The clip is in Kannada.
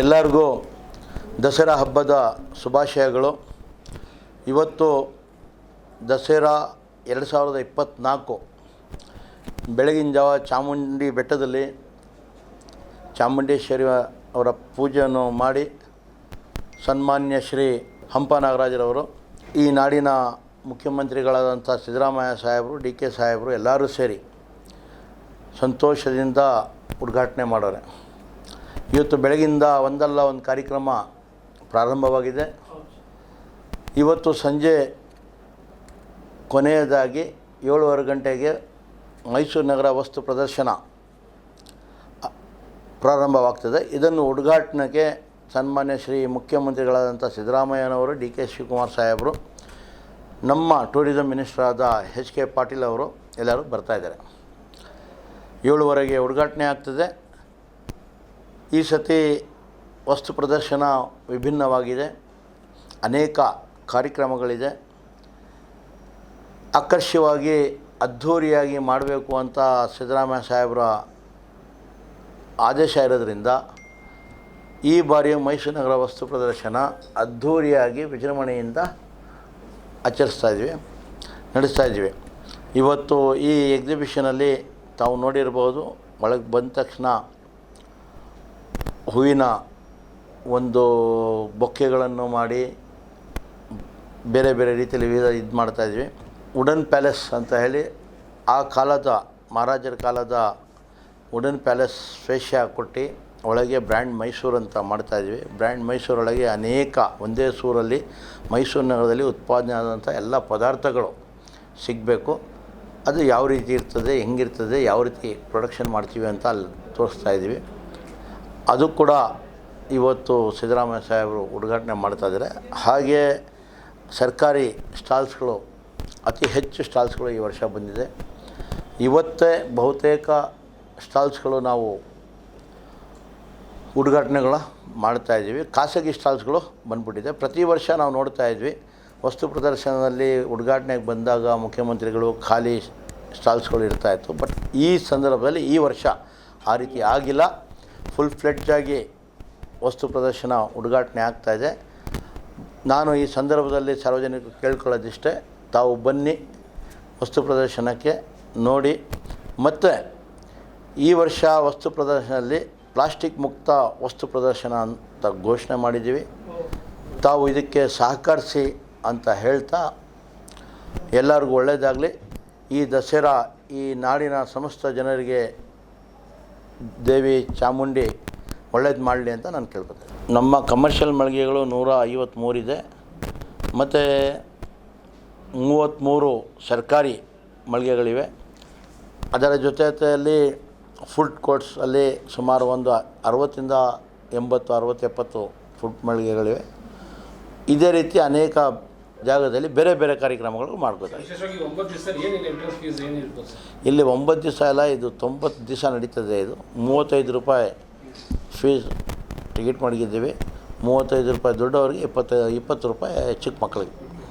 ಎಲ್ಲರಿಗೂ ದಸರಾ ಹಬ್ಬದ ಶುಭಾಶಯಗಳು. ಇವತ್ತು ದಸರಾ ಎರಡು ಸಾವಿರದ ಇಪ್ಪತ್ತ್ನಾಲ್ಕು ಬೆಳಗಿನ ಜಾವ ಚಾಮುಂಡಿ ಬೆಟ್ಟದಲ್ಲಿ ಚಾಮುಂಡೇಶ್ವರಿ ಅವರ ಪೂಜೆಯನ್ನು ಮಾಡಿ ಸನ್ಮಾನ್ಯ ಶ್ರೀ ಹಂಪ ನಾಗರಾಜರವರು ಈ ನಾಡಿನ ಮುಖ್ಯಮಂತ್ರಿಗಳಾದಂಥ ಸಿದ್ದರಾಮಯ್ಯ ಸಾಹೇಬರು, ಡಿ ಕೆ ಸಾಹೇಬರು ಎಲ್ಲರೂ ಸೇರಿ ಸಂತೋಷದಿಂದ ಉದ್ಘಾಟನೆ ಮಾಡೋರೆ. ಇವತ್ತು ಬೆಳಗಿಂದ ಒಂದಲ್ಲ ಒಂದು ಕಾರ್ಯಕ್ರಮ ಪ್ರಾರಂಭವಾಗಿದೆ. ಇವತ್ತು ಸಂಜೆ ಕೊನೆಯದಾಗಿ ಏಳುವರೆ ಗಂಟೆಗೆ ಮೈಸೂರು ನಗರ ವಸ್ತು ಪ್ರದರ್ಶನ ಪ್ರಾರಂಭವಾಗ್ತದೆ. ಇದನ್ನು ಉದ್ಘಾಟನೆಗೆ ಸನ್ಮಾನ್ಯ ಶ್ರೀ ಮುಖ್ಯಮಂತ್ರಿಗಳಾದಂಥ ಸಿದ್ದರಾಮಯ್ಯನವರು, ಡಿ ಕೆ ಶಿವಕುಮಾರ್ ಸಾಹೇಬರು, ನಮ್ಮ ಟೂರಿಸಂ ಮಿನಿಸ್ಟರ್ ಆದ ಎಚ್ ಕೆ ಪಾಟೀಲ್ ಅವರು ಎಲ್ಲರೂ ಬರ್ತಾಯಿದ್ದಾರೆ ಏಳುವರೆಗೆ ಉದ್ಘಾಟನೆ ಆಗ್ತದೆ. ಈ ಸತಿ ವಸ್ತು ಪ್ರದರ್ಶನ ವಿಭಿನ್ನವಾಗಿದೆ. ಅನೇಕ ಕಾರ್ಯಕ್ರಮಗಳಿದೆ. ಆಕರ್ಷವಾಗಿ ಅದ್ಧೂರಿಯಾಗಿ ಮಾಡಬೇಕು ಅಂತ ಸಿದ್ದರಾಮಯ್ಯ ಸಾಹೇಬರ ಆದೇಶ ಇರೋದ್ರಿಂದ ಈ ಬಾರಿಯ ಮೈಸೂರು ನಗರ ವಸ್ತು ಪ್ರದರ್ಶನ ಅದ್ಧೂರಿಯಾಗಿ ವಿಜೃಂಭಣೆಯಿಂದ ಆಚರಿಸ್ತಾ ಇದ್ವಿ, ನಡೆಸ್ತಾ ಇದ್ವಿ. ಇವತ್ತು ಈ ಎಕ್ಸಿಬಿಷನಲ್ಲಿ ತಾವು ನೋಡಿರ್ಬೋದು, ಒಳಗೆ ಬಂದ ತಕ್ಷಣ ಹೂವಿನ ಒಂದು ಬೊಕ್ಕೆಗಳನ್ನು ಮಾಡಿ ಬೇರೆ ಬೇರೆ ರೀತಿಯಲ್ಲಿ ವಿವಿಧ ಇದು ಮಾಡ್ತಾಯಿದ್ವಿ ವುಡನ್ ಪ್ಯಾಲೇಸ್ ಅಂತ ಹೇಳಿ ಆ ಕಾಲದ ಮಹಾರಾಜರ ಕಾಲದ ವುಡನ್ ಪ್ಯಾಲೇಸ್ ಫೇಷ್ಯ ಕೊಟ್ಟು ಒಳಗೆ ಬ್ರ್ಯಾಂಡ್ ಮೈಸೂರು ಅಂತ ಮಾಡ್ತಾಯಿದ್ವಿ ಬ್ರ್ಯಾಂಡ್ ಮೈಸೂರೊಳಗೆ ಅನೇಕ ಒಂದೇ ಸೂರಲ್ಲಿ ಮೈಸೂರು ನಗರದಲ್ಲಿ ಉತ್ಪಾದನೆ ಆದಂಥ ಎಲ್ಲ ಪದಾರ್ಥಗಳು ಸಿಗಬೇಕು. ಅದು ಯಾವ ರೀತಿ ಇರ್ತದೆ, ಹೆಂಗಿರ್ತದೆ, ಯಾವ ರೀತಿ ಪ್ರೊಡಕ್ಷನ್ ಮಾಡ್ತೀವಿ ಅಂತ ಅಲ್ಲಿ ತೋರಿಸ್ತಾ ಇದ್ದೀವಿ ಅದು ಕೂಡ ಇವತ್ತು ಸಿದ್ದರಾಮಯ್ಯ ಸಾಹೇಬರು ಉದ್ಘಾಟನೆ ಮಾಡ್ತಾ ಇದ್ದಾರೆ. ಹಾಗೆ ಸರ್ಕಾರಿ ಸ್ಟಾಲ್ಸ್ಗಳು, ಅತಿ ಹೆಚ್ಚು ಸ್ಟಾಲ್ಸ್ಗಳು ಈ ವರ್ಷ ಬಂದಿದೆ. ಇವತ್ತೇ ಬಹುತೇಕ ಸ್ಟಾಲ್ಸ್ಗಳು ನಾವು ಉದ್ಘಾಟನೆಗಳ ಮಾಡ್ತಾಯಿದ್ದೀವಿ ಖಾಸಗಿ ಸ್ಟಾಲ್ಸ್ಗಳು ಬಂದ್ಬಿಟ್ಟಿದೆ. ಪ್ರತಿ ವರ್ಷ ನಾವು ನೋಡ್ತಾ ಇದ್ವಿ. ವಸ್ತು ಪ್ರದರ್ಶನದಲ್ಲಿ ಉದ್ಘಾಟನೆಗೆ ಬಂದಾಗ ಮುಖ್ಯಮಂತ್ರಿಗಳು ಖಾಲಿ ಸ್ಟಾಲ್ಸ್ಗಳು ಇರ್ತಾಯಿತ್ತು ಬಟ್ ಈ ಸಂದರ್ಭದಲ್ಲಿ ಈ ವರ್ಷ ಆ ರೀತಿ ಆಗಿಲ್ಲ. ಫುಲ್ ಫ್ಲೆಡ್ಜ್ ಆಗಿ ವಸ್ತು ಪ್ರದರ್ಶನ, ಉದ್ಘಾಟನೆ ಆಗ್ತಾಯಿದೆ ನಾನು ಈ ಸಂದರ್ಭದಲ್ಲಿ ಸಾರ್ವಜನಿಕರು ಕೇಳ್ಕೊಳ್ಳೋದಿಷ್ಟೇ, ತಾವು ಬನ್ನಿ ವಸ್ತು ಪ್ರದರ್ಶನಕ್ಕೆ ನೋಡಿ. ಮತ್ತು ಈ ವರ್ಷ ವಸ್ತು ಪ್ರದರ್ಶನದಲ್ಲಿ ಪ್ಲಾಸ್ಟಿಕ್ ಮುಕ್ತ ವಸ್ತು ಪ್ರದರ್ಶನ ಅಂತ ಘೋಷಣೆ ಮಾಡಿದ್ದೀವಿ. ತಾವು ಇದಕ್ಕೆ ಸಹಕರಿಸಿ ಅಂತ ಹೇಳ್ತಾ ಎಲ್ಲರಿಗೂ ಒಳ್ಳೆಯದಾಗಲಿ ಈ ದಸರಾ ಈ ನಾಡಿನ ಸಮಸ್ತ ಜನರಿಗೆ ದೇವಿ ಚಾಮುಂಡಿ ಒಳ್ಳೇದು ಮಾಡಲಿ ಅಂತ ನಾನು ಕೇಳ್ಕೊತೀನಿ ನಮ್ಮ ಕಮರ್ಷಿಯಲ್ ಮಳಿಗೆಗಳು ನೂರ ಐವತ್ತ್ಮೂರಿದೆ ಮತ್ತು ಮೂವತ್ತ್ಮೂರು ಸರ್ಕಾರಿ ಮಳಿಗೆಗಳಿವೆ. ಅದರ ಜೊತೆ ಜೊತೆಯಲ್ಲಿ ಫುಡ್ ಕೋರ್ಟ್ಸ್ ಅಲ್ಲಿ ಸುಮಾರು ಒಂದು ಅರವತ್ತಿಂದ ಎಂಬತ್ತು, ಅರವತ್ತೆಪ್ಪತ್ತು ಫುಡ್ ಮಳಿಗೆಗಳಿವೆ. ಇದೇ ರೀತಿ ಅನೇಕ ಜಾಗದಲ್ಲಿ ಬೇರೆ ಬೇರೆ ಕಾರ್ಯಕ್ರಮಗಳು ಮಾಡ್ಕೋತಾರೆ ಇಲ್ಲಿ ಒಂಬತ್ತು ದಿವಸ ಎಲ್ಲ ಇದು ತೊಂಬತ್ತು ದಿವಸ ನಡೀತದೆ ಇದು. ಮೂವತ್ತೈದು ರೂಪಾಯಿ ಫೀಸ್ ಟಿಕೆಟ್ ಮಾಡಿದ್ದೀವಿ ಮೂವತ್ತೈದು ರೂಪಾಯಿ ದೊಡ್ಡವರಿಗೆ ಇಪ್ಪತ್ತೈದು ಇಪ್ಪತ್ತು ರೂಪಾಯಿ ಚಿಕ್ಕ ಮಕ್ಕಳಿಗೆ.